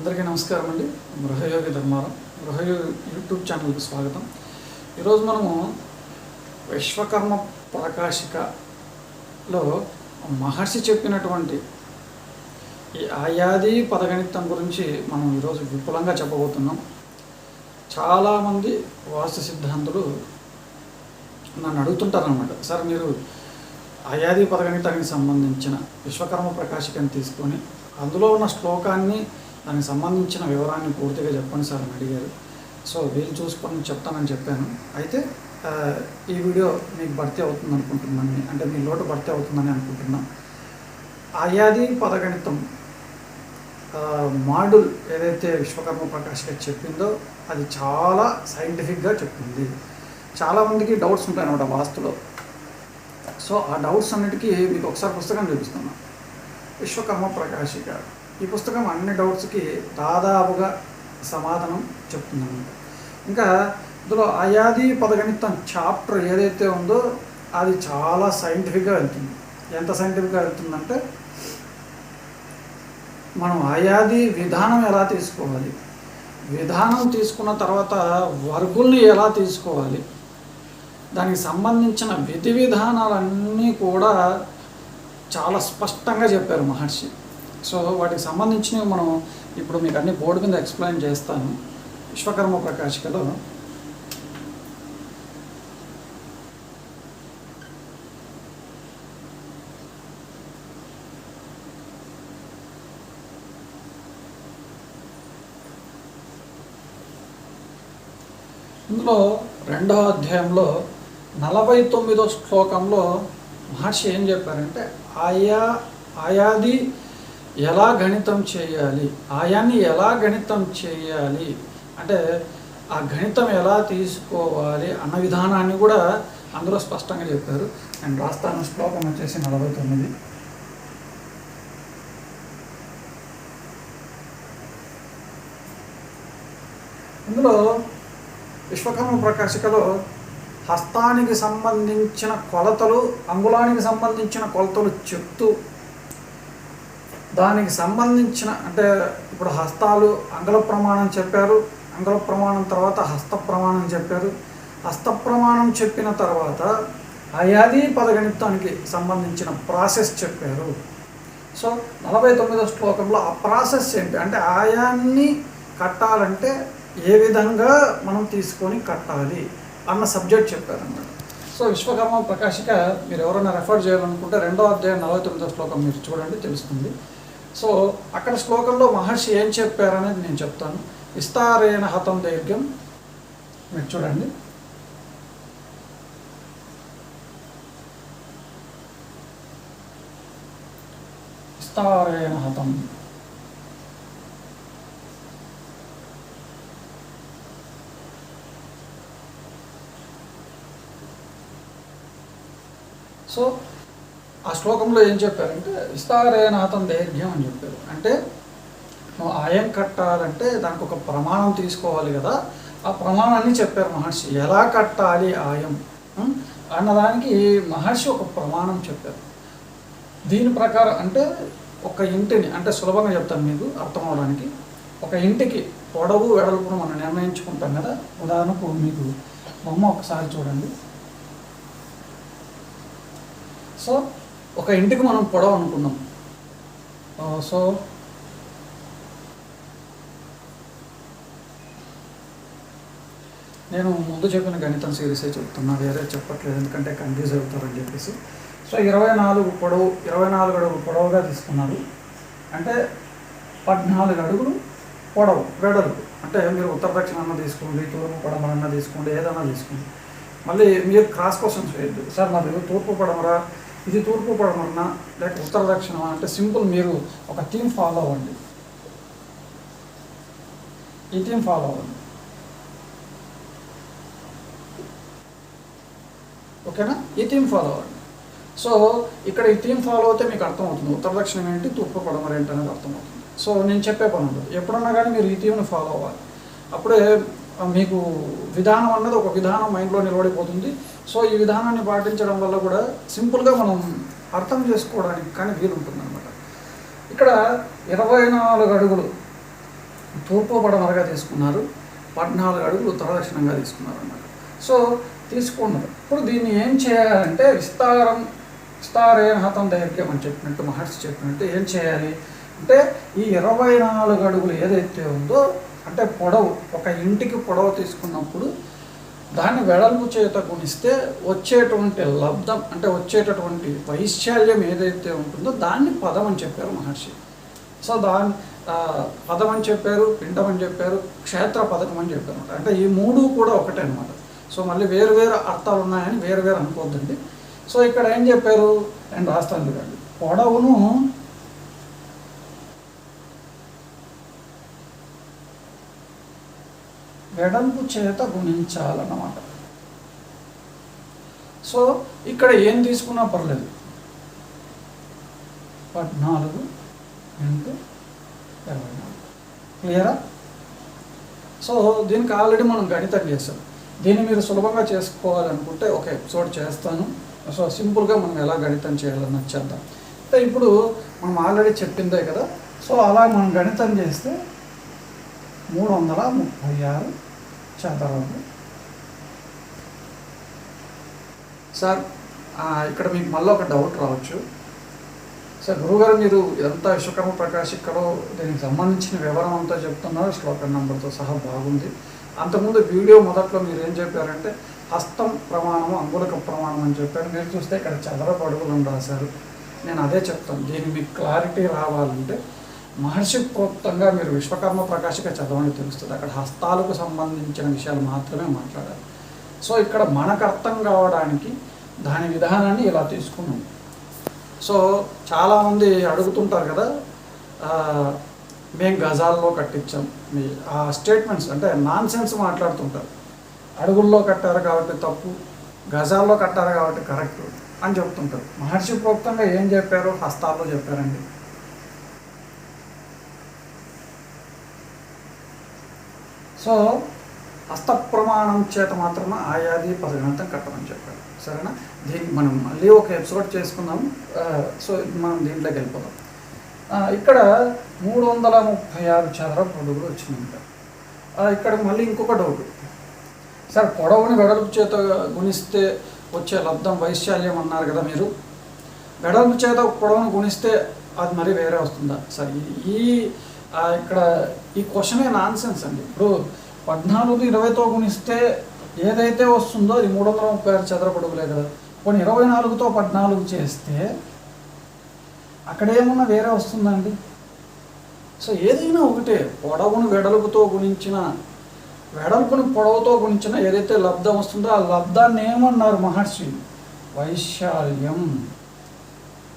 అందరికీ నమస్కారం అండి. గృహయోగి ధర్మారం. గృహయోగి యూట్యూబ్ ఛానల్కి స్వాగతం. ఈరోజు మనము విశ్వకర్మ ప్రకాశికలో మహర్షి చెప్పినటువంటి ఈ ఆయాది పదగణితం గురించి మనం ఈరోజు విపులంగా చెప్పబోతున్నాం. చాలామంది వాస్తు సిద్ధాంతులు నన్ను అడుగుతుంటారనమాట సార్ మీరు అయాది పదగణితానికి సంబంధించిన విశ్వకర్మ ప్రకాశికని తీసుకొని అందులో ఉన్న శ్లోకాన్ని దానికి సంబంధించిన వివరాన్ని పూర్తిగా చెప్పండి సార్ అని అడిగారు. సో వీలు చూసుకొని చెప్తానని చెప్పాను. అయితే ఈ వీడియో మీకు భర్తీ అవుతుంది అనుకుంటున్నాను. అంటే మీ లోటు భర్తీ అవుతుందని అనుకుంటున్నాను. అయాది పదగణితం మాడ్యూల్ ఏదైతే విశ్వకర్మ ప్రకాశిక చెప్పిందో అది చాలా సైంటిఫిక్గా చెప్పింది. చాలామందికి డౌట్స్ ఉంటాయి అన్నమాట వాస్తులో. సో ఆ డౌట్స్ అన్నిటికీ మీకు ఒకసారి పుస్తకం చూపిస్తున్నాను విశ్వకర్మ ప్రకాశిక ఈ పుస్తకం అన్ని డౌట్స్కి దాదాపుగా సమాధానం చెప్తుందన్నమాట ఇంకా ఇందులో అయాది పదగణితం చాప్టర్ ఏదైతే ఉందో అది చాలా సైంటిఫిక్గా వెళ్తుంది. ఎంత సైంటిఫిక్గా వెళ్తుందంటే మనం అయాది విధానం ఎలా తీసుకోవాలి? విధానం తీసుకున్న తర్వాత వర్గుల్ని ఎలా తీసుకోవాలి? దానికి సంబంధించిన విధి విధానాలన్నీ కూడా చాలా స్పష్టంగా చెప్పారు మహర్షి. సో వాటికి సంబంధించినవి మనం ఇప్పుడు మీకు అన్ని బోర్డు మీద ఎక్స్ప్లెయిన్ చేస్తాను. విశ్వకర్మ ప్రకాశికలో ఇందులో రెండవ అధ్యాయంలో నలభై తొమ్మిదో శ్లోకంలో మహర్షి ఏం చెప్పారంటే ఆయా ఆయాది ఎలా గణితం చేయాలి? ఆయాన్ని ఎలా గణితం చేయాలి? అంటే ఆ గణితం ఎలా తీసుకోవాలి అన్న విధానాన్ని కూడా అందులో స్పష్టంగా చెప్పారు. నేను రాస్తాను శ్లోకం వచ్చేసి నలభై తొమ్మిది. ఇందులో విశ్వకర్మ ప్రకాశికలో హస్తానికి సంబంధించిన కొలతలు అంగుళానికి సంబంధించిన కొలతలు చెప్తూ దానికి సంబంధించిన అంటే ఇప్పుడు హస్తాలు అంగళ ప్రమాణం చెప్పారు అంగళ ప్రమాణం తర్వాత హస్త ప్రమాణం చెప్పారు. హస్త ప్రమాణం చెప్పిన తర్వాత అయాది పదగణితానికి సంబంధించిన ప్రాసెస్ చెప్పారు. సో నలభై తొమ్మిదో శ్లోకంలో ఆ ప్రాసెస్ ఏంటి? అంటే ఆయాన్ని కట్టాలంటే ఏ విధంగా మనం తీసుకొని కట్టాలి అన్న సబ్జెక్ట్ చెప్పారన్నమాట. సో విశ్వకర్మ ప్రకాశిక మీరు ఎవరైనా రెఫర్ చేయాలనుకుంటే రెండో అధ్యాయం నలభై తొమ్మిదో శ్లోకం మీరు చూడండి తెలుస్తుంది. సో అక్కడ శ్లోకంలో మహర్షి ఏం చెప్పారనేది నేను చెప్తాను. విస్తారేణ హతం దైర్ఘ్యం మీరు చూడండి. విస్తారేణ హతం. సో ఆ శ్లోకంలో ఏం చెప్పారంటే విస్తారేనాథం దైర్ఘ్యం అని చెప్పారు. అంటే నువ్వు ఆయం కట్టాలంటే దానికి ఒక ప్రమాణం తీసుకోవాలి కదా. ఆ ప్రమాణాన్ని చెప్పారు మహర్షి. ఎలా కట్టాలి ఆయం? అన్నదానికి మహర్షి ఒక ప్రమాణం చెప్పారు. దీని ప్రకారం అంటే ఒక ఇంటిని అంటే సులభంగా చెప్తాను మీకు అర్థం అవడానికి. ఒక ఇంటికి పొడవు వెడల్పును మనం నిర్ణయించుకుంటాం కదా. ఉదాహరణకు మీకు బొమ్మ ఒకసారి చూడండి. సో ఒక ఇంటికి మనం పొడవు అనుకున్నాం సో నేను ముందు చెప్పిన గణితం సిరీసే చెప్తున్నా వేరే చెప్పట్లేదు ఎందుకంటే కన్ఫ్యూజ్ అవుతారని చెప్పేసి. సో ఇరవై నాలుగు పొడవు ఇరవై నాలుగు అడుగులు పొడవుగా తీసుకున్నారు అంటే పద్నాలుగు అడుగులు పొడవు వెడల్పు. అంటే మీరు ఉత్తర దక్షిణాన్న తీసుకోండి తూర్పు పడమరన్న తీసుకోండి ఏదన్నా తీసుకోండి. మళ్ళీ మీరు క్రాస్ క్వశ్చన్స్ వేయద్దు. సార్ నాది తూర్పు పడమరా ఇది తూర్పు పడమన్నా లేక ఉత్తర దక్షిణమా అంటే సింపుల్ మీరు ఒక థీమ్ ఫాలో అవ్వండి. ఈ థీమ్ ఫాలో అవ్వండి. ఓకేనా? ఈ థీమ్ ఫాలో అవ్వండి. సో ఇక్కడ ఈ థీమ్ ఫాలో అయితే మీకు అర్థమవుతుంది. ఉత్తర దక్షిణం ఏంటి తూర్పు పడమర ఏంటి అనేది అర్థమవుతుంది. సో నేను చెప్పే పని ఉండదు ఎప్పుడన్నా కానీ మీరు ఈ థీమ్ని ఫాలో అవ్వాలి. అప్పుడే మీకు విధానం అన్నది ఒక విధానం మైండ్లో నిలబడిపోతుంది. సో ఈ విధానాన్ని పాటించడం వల్ల కూడా సింపుల్గా మనం అర్థం చేసుకోవడానికి కానీ వీలుంటుంది అనమాట ఇక్కడ ఇరవై నాలుగు అడుగులు తూర్పు పడమరగా తీసుకున్నారు. పద్నాలుగు అడుగులు ఉత్తర దక్షిణంగా తీసుకున్నారు అన్నమాట సో తీసుకున్నారు ఇప్పుడు దీన్ని ఏం చేయాలంటే విస్తారం విస్తారే హతం దైర్ఘ్యం అని చెప్పినట్టు మహర్షి చెప్పినట్టు ఏం చేయాలి అంటే ఈ ఇరవై నాలుగు అడుగులు ఏదైతే ఉందో అంటే పొడవు ఒక ఇంటికి పొడవు తీసుకున్నప్పుడు దాన్ని వెడల్పు చేత గుణిస్తే వచ్చేటువంటి లబ్ధం అంటే వచ్చేటటువంటి వైశాల్యం ఏదైతే ఉంటుందో దాన్ని పదం అని చెప్పారు మహర్షి. సో దాని పదం అని చెప్పారు పిండం అని చెప్పారు క్షేత్ర పథకం అని చెప్పారు. అనమాట అంటే ఈ మూడు కూడా ఒకటే అనమాట సో మళ్ళీ వేరు వేరు అర్థాలు ఉన్నాయని వేరు వేరు అనుకోద్దండి సో ఇక్కడ ఏం చెప్పారు? నేను రాస్తాను చూడండి. పొడవును వెడల్పు చేత గుణించాలన్నమాట. సో ఇక్కడ ఏం తీసుకున్నా పర్లేదు. పద్నాలుగు ఇంటూ ఇరవై నాలుగు. క్లియరా? సో దీనికి ఆల్రెడీ మనం గణితం చేసాం దీన్ని మీరు సులభంగా చేసుకోవాలనుకుంటే ఒక ఎపిసోడ్ చేస్తాను. సో సింపుల్గా మనం ఎలా గణితం చేయాలని వచ్చేద్దాం అయితే ఇప్పుడు మనం ఆల్రెడీ చెప్పిందే కదా. సో అలా మనం గణితం చేస్తే మూడు వందల ముప్పై ఆరు చదరపు సార్ ఇక్కడ మీకు మళ్ళీ ఒక డౌట్ రావచ్చు. సార్ గురుగారు మీరు ఇదంతా విశ్వకర్మ ప్రకాష్ ఇక్కడ దీనికి సంబంధించిన వివరం అంతా చెప్తున్నారు శ్లోకం నెంబర్తో సహా బాగుంది. అంతకుముందు వీడియో మొదట్లో మీరు ఏం చెప్పారంటే హస్తం ప్రమాణము అంగుళక ప్రమాణం అని చెప్పారు. మీరు చూస్తే ఇక్కడ చదరపు అడుగులు ఉండాలి రాశారు నేను అదే చెప్తాను. దీనికి మీకు క్లారిటీ రావాలంటే మహర్షి ప్రోక్తంగా మీరు విశ్వకర్మ ప్రకాశిక చదవండి తెలుస్తుంది. అక్కడ హస్తాలకు సంబంధించిన విషయాలు మాత్రమే మాట్లాడాలి సో ఇక్కడ మనకు అర్థం కావడానికి దాని విధానాన్ని ఇలా తీసుకున్నాం. సో చాలామంది అడుగుతుంటారు కదా మేము గజాల్లో కట్టించాం. మీ ఆ స్టేట్మెంట్స్ అంటే నాన్ సెన్స్ మాట్లాడుతుంటారు. అడుగుల్లో కట్టారు కాబట్టి తప్పు గజాల్లో కట్టారు కాబట్టి కరెక్ట్ అని చెప్తుంటారు. మహర్షి ప్రోక్తంగా ఏం చెప్పారు హస్తాల్లో చెప్పారండి. సో హస్త ప్రమాణం చేత మాత్రమే ఆయాది పదగంతం కట్టమని చెప్పారు. సరేనా? దీన్ని మనం మళ్ళీ ఒక ఎపిసోడ్ చేసుకుందాం. సో మనం దీంట్లోకి వెళ్ళిపోదాం. ఇక్కడ మూడు వందల ముప్పై ఆరు చదరపు పొడుగులు వచ్చినాయంట. ఇక్కడ మళ్ళీ ఇంకొక డౌట్ సార్ పొడవుని వెడల్పు చేత గుణిస్తే వచ్చే లబ్ధం వైశాల్యం అన్నారు కదా మీరు. వెడల్పు చేత పొడవును గుణిస్తే అది మరి వేరే వస్తుందా? సార్ ఈ- ఇక్కడ ఈ క్వశ్చనే నాన్ సెన్స్ అండి. ఇప్పుడు పద్నాలుగు ఇరవైతో గుణిస్తే ఏదైతే వస్తుందో అది మూడు వందల ముప్పై ఆరు చదరపు కదా. కొన్ని ఇరవై నాలుగుతో పద్నాలుగు చేస్తే అక్కడేమన్నా వేరే వస్తుందండి? సో ఏదైనా ఒకటే పొడవును వెడల్పుతో గుణించిన వెడల్పుని పొడవుతో గుణించిన ఏదైతే లబ్ధం వస్తుందో ఆ లబ్ధాన్ని ఏమన్నారు మహర్షి? వైశాల్యం.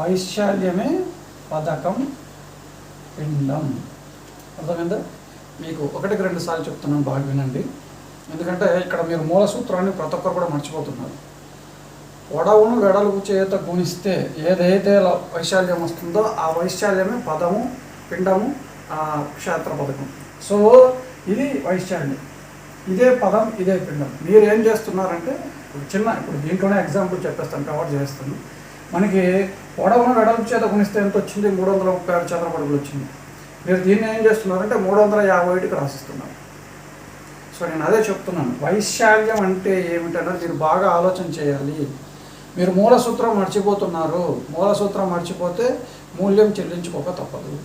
వైశాల్యమే పథకం పిండం. అర్థమైందా మీకు ఒకటికి రెండు సార్లు చెప్తున్నాను బాగా వినండి. ఎందుకంటే ఇక్కడ మీరు మూల సూత్రాన్ని ప్రతి ఒక్కరు కూడా మర్చిపోతున్నారు. పొడవును వెడల్పు చేత గుణిస్తే ఏదైతే ల- వైశాల్యం వస్తుందో ఆ వైశాల్యమే పదము పిండము ఆ, క్షేత్ర పథకం సో ఇది వైశాల్యం. ఇదే పదం ఇదే పిండం. మీరు ఏం చేస్తున్నారంటే ఇప్పుడు చిన్న ఇప్పుడు దీంట్లోనే ఎగ్జాంపుల్ చెప్పేస్తాను కవర్ చేస్తాను. మనకి పొడవును వెడలు చేత గుణిస్తే ఎంత వచ్చింది మూడు వందల ముప్పై ఆరు చదరపడుగులు వచ్చింది మీరు దీన్ని ఏం చేస్తున్నారంటే మూడు వందల యాభై ఒకటికి రాసిస్తున్నారు. సో నేను అదే చెప్తున్నాను. వైశాల్యం అంటే ఏమిటన్నది మీరు బాగా ఆలోచన చేయాలి. మీరు మూల సూత్రం మర్చిపోతున్నారు. మూల సూత్రం మర్చిపోతే మూల్యం చెల్లించుకోక తప్పదు.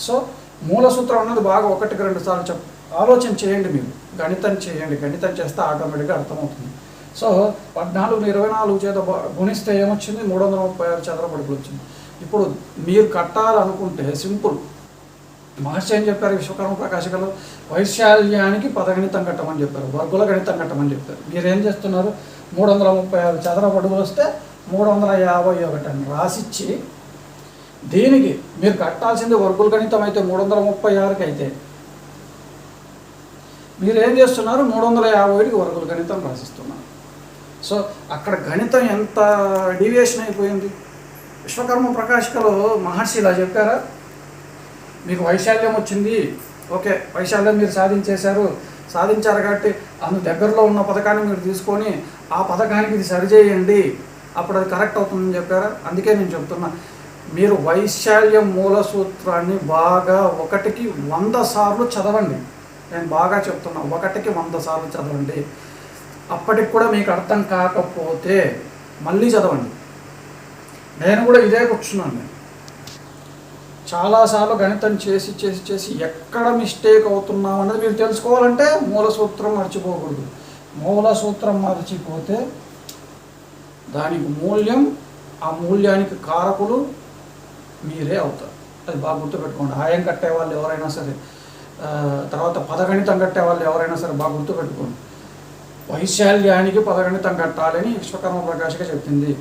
సో మూల సూత్రం అన్నది బాగా ఒకటికి రెండు సార్లు చెప్ ఆలోచన చేయండి మీరు. గణితం చేయండి. గణితం చేస్తే ఆటోమేటిక్గా అర్థమవుతుంది. సో పద్నాలుగు ఇరవై నాలుగు చేత గుణిస్తే ఏమొచ్చింది? మూడు వందల ముప్పై ఆరు చదరపడుకులు వచ్చింది ఇప్పుడు మీరు కట్టాలనుకుంటే సింపుల్. మహర్షి ఏం చెప్పారు? విశ్వకర్మ ప్రకాశికలో వైశాల్యానికి పదగణితం కట్టమని చెప్పారు వర్గుల గణితం కట్టమని చెప్పారు. మీరు ఏం చేస్తున్నారు? మూడు వందల ముప్పై ఆరు చదరపు అడుగులు వస్తే మూడు వందల యాభై ఒకటి అని రాసిచ్చి దీనికి మీరు కట్టాల్సింది వర్గుల గణితం అయితే మూడు వందల ముప్పై ఆరుకి అయితే. మీరేం చేస్తున్నారు? మూడు వందల యాభై ఒకటికి వర్గుల గణితం రాసిస్తున్నారు. సో అక్కడ గణితం ఎంత డీవియేషన్ అయిపోయింది? విశ్వకర్మ ప్రకాశికలో మహర్షి ఇలా చెప్పారా? మీకు వైశాల్యం వచ్చింది. ఓకే వైశాల్యం మీరు సాధించేశారు. సాధించారు కాబట్టి అందు దగ్గరలో ఉన్న పథకాన్ని మీరు తీసుకొని ఆ పథకానికి ఇది సరిచేయండి. అప్పుడు అది కరెక్ట్ అవుతుందని చెప్పారా? అందుకే నేను చెప్తున్నా. మీరు వైశాల్యం మూల సూత్రాన్ని బాగా ఒకటికి వంద సార్లు చదవండి. నేను బాగా చెప్తున్నా ఒకటికి వంద సార్లు చదవండి. అప్పటికి కూడా మీకు అర్థం కాకపోతే మళ్ళీ చదవండి. నేను కూడా ఇదే కూర్చున్నాను. నేను చాలాసార్లు గణితం చేసి చేసి చేసి ఎక్కడ మిస్టేక్ అవుతున్నాం అనేది మీరు తెలుసుకోవాలంటే మూల సూత్రం మర్చిపోకూడదు. మూల సూత్రం మర్చిపోతే దానికి మూల్యం ఆ మూల్యానికి కారకులు మీరే అవుతారు. అది బాగా గుర్తుపెట్టుకోండి. ఆయం కట్టే వాళ్ళు ఎవరైనా సరే తర్వాత పదగణితం కట్టే వాళ్ళు ఎవరైనా సరే బాగా గుర్తుపెట్టుకోండి. వైశాల్యానికి పదగణితం కట్టాలని విశ్వకర్మ ప్రకాశిక చెప్పింది.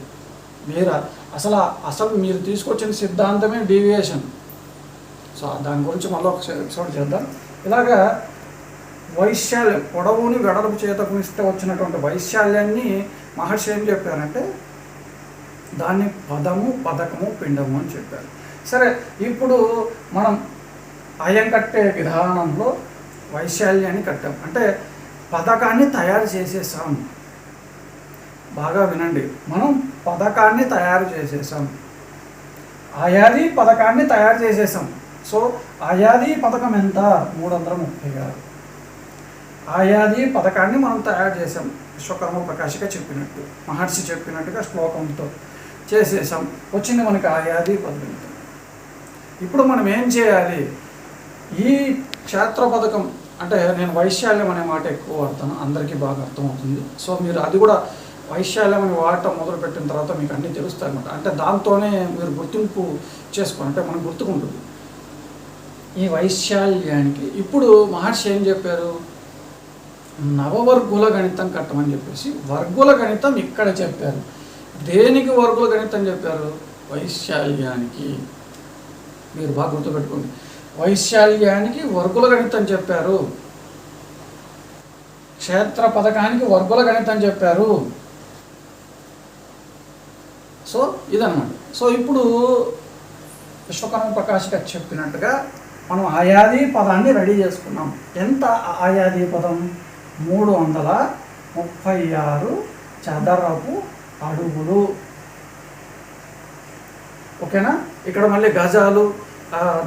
మీరు అసలు అసలు మీరు తీసుకొచ్చిన సిద్ధాంతమే డీవియేషన్ సో దాని గురించి మళ్ళీ ఒక ఎపిసోడ్ చేద్దాం. ఇలాగా వైశాల్యం పొడవుని వెడలపు చేతకు ఇస్తే వచ్చినటువంటి వైశాల్యాన్ని మహర్షి ఏం చెప్పారంటే దాన్ని పదము పథకము పిండము అని చెప్పారు. సరే ఇప్పుడు మనం అయం కట్టే విధానంలో వైశాల్యాన్ని కట్టాం. అంటే పథకాన్ని తయారు చేసేసాం బాగా వినండి. మనం పథకాన్ని తయారు చేసేసాం ఆయాది పథకాన్ని తయారు చేసేసాం సో ఆయాది పథకం ఎంత? మూడు వందల ముప్పై ఆరు. ఆయాది పథకాన్ని మనం తయారు చేసాం విశ్వకర్మ ప్రకాశిక చెప్పినట్టు మహర్షి చెప్పినట్టుగా శ్లోకంతో చేసేసాం వచ్చింది మనకి ఆయాది పథకం. ఇప్పుడు మనం ఏం చేయాలి? ఈ క్షేత్ర పథకం అంటే నేను వైశాల్యం అనే మాట ఎక్కువ వాడతాను. అందరికీ బాగా అర్థమవుతుంది. సో మీరు అది కూడా వైశాల్యం అని వాడటం మొదలుపెట్టిన తర్వాత మీకు అన్నీ తెలుస్తాయి అనమాట అంటే దాంతోనే మీరు గుర్తింపు చేసుకోండి అంటే మనం గుర్తుకుంటుంది. ఈ వైశాల్యానికి ఇప్పుడు మహర్షి ఏం చెప్పారు? నవవర్గుల గణితం కట్టమని చెప్పేసి వర్గుల గణితం ఇక్కడ చెప్పారు. దేనికి వర్గుల గణితం చెప్పారు? వైశాల్యానికి. మీరు బాగా గుర్తుపెట్టుకోండి. వైశాల్యానికి వర్గుల గణితం చెప్పారు. క్షేత్ర పథకానికి వర్గుల గణితం చెప్పారు. సో ఇదన్నమాట. సో ఇప్పుడు విశ్వకర్మ ప్రకాష్ గారు చెప్పినట్టుగా మనం ఆయాది పదాన్ని రెడీ చేసుకున్నాం. ఎంత ఆయాది పదం? మూడు వందల ముప్పై ఆరు చదరపు అడుగులు. ఓకేనా? ఇక్కడ మళ్ళీ గజాలు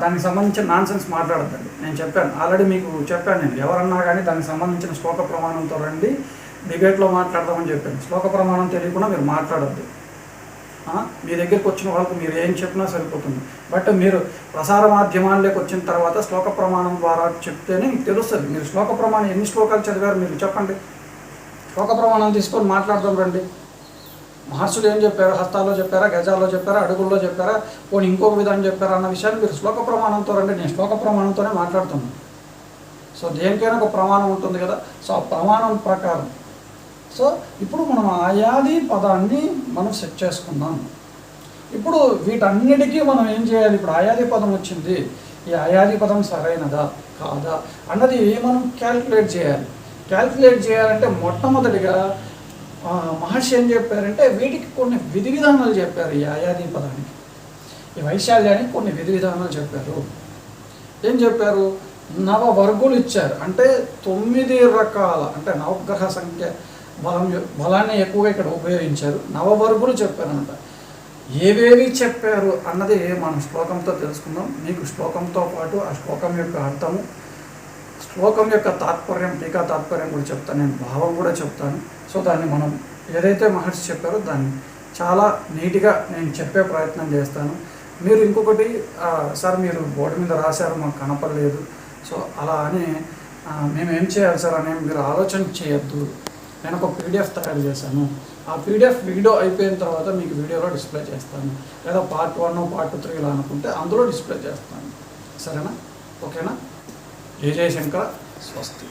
దానికి సంబంధించిన నాన్సెన్స్ మాట్లాడద్దండి. నేను చెప్పాను. ఆల్రెడీ మీకు చెప్పాను నేను. ఎవరన్నా కానీ దానికి సంబంధించిన శ్లోక ప్రమాణంతో రండి. డిబేట్లో మాట్లాడదామని చెప్పాను. శ్లోక ప్రమాణం తెలియకుండా మీరు మాట్లాడద్దు. మీ దగ్గరికి వచ్చిన వాళ్ళకు మీరు ఏం చెప్పినా సరిపోతుంది. బట్ మీరు ప్రసార మాధ్యమాల్లోకి వచ్చిన తర్వాత శ్లోక ప్రమాణం ద్వారా చెప్తేనే మీకు తెలుస్తుంది. మీరు శ్లోక ప్రమాణం ఎన్ని శ్లోకాలు చదివారు మీరు చెప్పండి. శ్లోక ప్రమాణం తీసుకొని మాట్లాడదాం రండి. మహర్షులు ఏం చెప్పారు? హస్తాల్లో చెప్పారా? గజాల్లో చెప్పారా? అడుగుల్లో చెప్పారా? పోనీ ఇంకొక విధానం చెప్పారా అన్న విషయాన్ని మీరు శ్లోక ప్రమాణంతో రండి. నేను శ్లోక ప్రమాణంతోనే మాట్లాడుతున్నాను. సో దేనికైనా ఒక ప్రమాణం ఉంటుంది కదా. సో ఆ ప్రమాణం ప్రకారం సో ఇప్పుడు మనం ఆయాది పదాన్ని మనం సెట్ చేసుకుందాం. ఇప్పుడు వీటన్నిటికీ మనం ఏం చేయాలి? ఇప్పుడు ఆయాది పదం వచ్చింది. ఈ ఆయాది పదం సరైనదా? కాదా? అన్నది మనం క్యాల్కులేట్ చేయాలి. క్యాల్కులేట్ చేయాలంటే మొట్టమొదటిగా మహర్షి ఏం చెప్పారంటే వీటికి కొన్ని విధి విధానాలు చెప్పారు ఈ ఆయాది పదానికి. ఈ వైశాల్యానికి కొన్ని విధి విధానాలు చెప్పారు. ఏం చెప్పారు? నవ వర్గులు ఇచ్చారు. అంటే తొమ్మిది రకాల అంటే నవగ్రహ సంఖ్య బలం బలాన్ని ఎక్కువగా ఇక్కడ ఉపయోగించారు. నవవర్గులు చెప్పారనమాట ఏవేవి చెప్పారు అన్నది మనం శ్లోకంతో తెలుసుకుందాం. మీకు శ్లోకంతో పాటు ఆ శ్లోకం యొక్క అర్థము శ్లోకం యొక్క తాత్పర్యం టీకా తాత్పర్యం కూడా చెప్తాను. నేను భావం కూడా చెప్తాను. సో దాన్ని మనం ఏదైతే మహర్షి చెప్పారో దాన్ని చాలా నీట్గా నేను చెప్పే ప్రయత్నం చేస్తాను. మీరు ఇంకొకటి సార్ మీరు బోర్డు మీద రాశారు మాకు కనపడలేదు. సో అలా అని మేమేం మేము ఏం చేయాలి సార్ అని మీరు ఆలోచన చేయొద్దు. నేను ఒక పీడిఎఫ్ తయారు చేశాను. ఆ పీడిఎఫ్ వీడియో అయిపోయిన తర్వాత మీకు వీడియోలో డిస్ప్లే చేస్తాను. లేదా పార్ట్ వన్ పార్ట్ త్రీ ఇలా అనుకుంటే అందులో డిస్ప్లే చేస్తాను. సరేనా? ఓకేనా? జయ జయశంకర స్వస్తి.